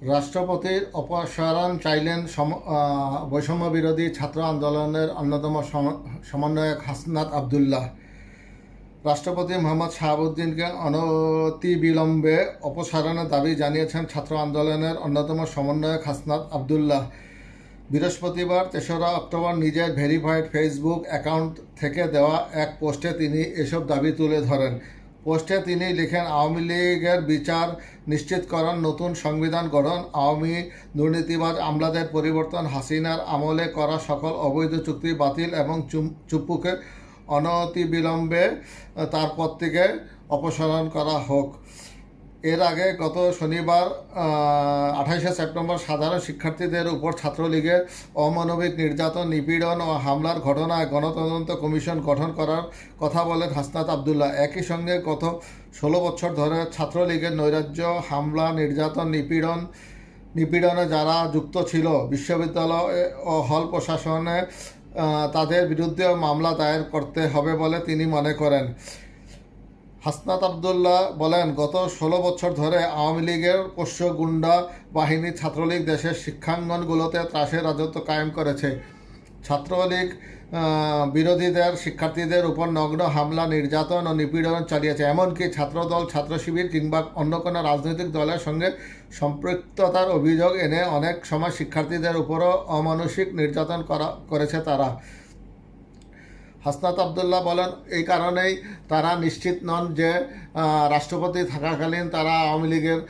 রাষ্ট্রপতির অপসারণ চাইলেন বৈষম্য বিরোধী ছাত্র আন্দোলনের অন্যতম সমন্বয়ক হাসনাত আবদুল্লাহ। রাষ্ট্রপতি মোহাম্মদ শাহাবুদ্দিনকে অনতিবিলম্বে অপসারণের দাবি জানিয়েছেন ছাত্র আন্দোলনের অন্যতম সমন্বয়ক হাসনাত আবদুল্লাহ। বৃহস্পতিবার তেসরা অক্টোবর নিজের ভেরিফাইড ফেসবুক অ্যাকাউন্ট থেকে দেওয়া এক পোস্টে তিনি এসব দাবি তুলে ধরেন। পোস্টে তিনি লিখেন, আওয়ামী লীগের বিচার নিশ্চিতকরণ নতুন সংবিধান গঠন, আওয়ামী দুর্নীতিবাজ আমলাদের পরিবর্তন, হাসিনার আমলে করা সকল অবৈধ চুক্তি বাতিল এবং চুপ্পুকে অনতিবিলম্বে তার পদ থেকে অপসারণ করা হোক। এর আগে গত শনিবার আঠাইশে সেপ্টেম্বর সাধারণ শিক্ষার্থীদের উপর ছাত্রলীগের অমানবিক নির্যাতন, নিপীড়ন ও হামলার ঘটনায় গণতদন্ত কমিশন গঠন করার কথা বলেন হাসনাত আবদুল্লাহ। একই সঙ্গে গত ষোলো বছর ধরে ছাত্রলীগের নৈরাজ্য, হামলা, নির্যাতন, নিপীড়ন, নিপীড়নে যারা যুক্ত ছিল, বিশ্ববিদ্যালয় ও হল প্রশাসনে তাদের বিরুদ্ধেও মামলা দায়ের করতে হবে বলে তিনি মনে করেন। হাসনাত আবদুল্লাহ বলেন, গত ষোলো বছর ধরে আওয়ামী লীগের পোষ্য গুন্ডা বাহিনী ছাত্রলীগ দেশের শিক্ষাঙ্গনগুলোতে ত্রাসের রাজত্ব কায়েম করেছে। ছাত্রলীগ বিরোধীদের, শিক্ষার্থীদের উপর নগ্ন হামলা, নির্যাতন ও নিপীড়ন চালিয়েছে। এমনকি ছাত্রদল, ছাত্র শিবির কিংবা অন্য কোনো রাজনৈতিক দলের সঙ্গে সম্পৃক্ততার অভিযোগ এনে অনেক সময় শিক্ষার্থীদের উপরও অমানসিক নির্যাতন করা করেছে তারা। হাসনাত আবদুল্লাহ বলেন, এই কারণেই তারা নিশ্চিত নন যে রাষ্ট্রপতি থাকাকালীন তারা আওয়ামী লীগের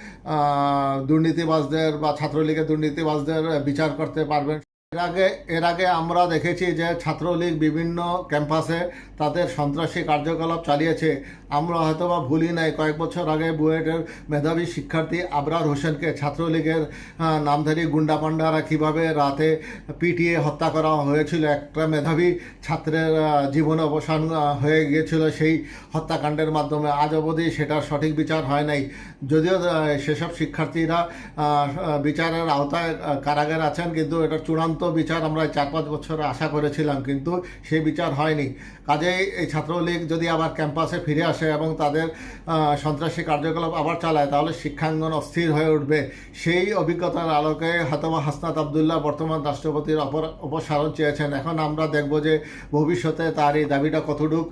দুর্নীতিবাজদের বা ছাত্রলীগের দুর্নীতিবাজদের বিচার করতে পারবেন। এর আগে এর আগে আমরা দেখেছি যে ছাত্রলীগ বিভিন্ন ক্যাম্পাসে তাদের সন্ত্রাসী কার্যকলাপ চালিয়েছে। আমরা হয়তোবা ভুলি নাই, কয়েক বছর আগে বুয়েটের মেধাবী শিক্ষার্থী আবরার হোসেনকে ছাত্রলীগের নামধারী গুন্ডা পান্ডারা কীভাবে রাতে পিটিয়ে হত্যা করা হয়েছিল, একটা মেধাবী ছাত্রের জীবন অবসান হয়ে গিয়েছিল সেই হত্যাকাণ্ডের মাধ্যমে। আজ অবধি সেটার সঠিক বিচার হয় নাই। যদিও সেসব শিক্ষার্থীরা বিচারের আওতায় কারাগারে আছেন, কিন্তু এটা চূড়ান্ত বিচার আমরা চার পাঁচ বছর আশা করেছিলাম, কিন্তু সেই বিচার হয়নি। কাজেই এই ছাত্রলীগ যদি আবার ক্যাম্পাসে ফিরে আসে এবং তাদের সন্ত্রাসী কার্যকলাপ আবার চালায়, তাহলে শিক্ষাঙ্গন অস্থির হয়ে উঠবে। সেই অভিজ্ঞতার আলোকে হয়তোবা হাসনাত আবদুল্লাহ বর্তমান রাষ্ট্রপতির অপর, অপসারণ চেয়েছেন। এখন আমরা দেখব যে ভবিষ্যতে তার এই দাবিটা কতটুক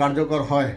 কার্যকর হয়।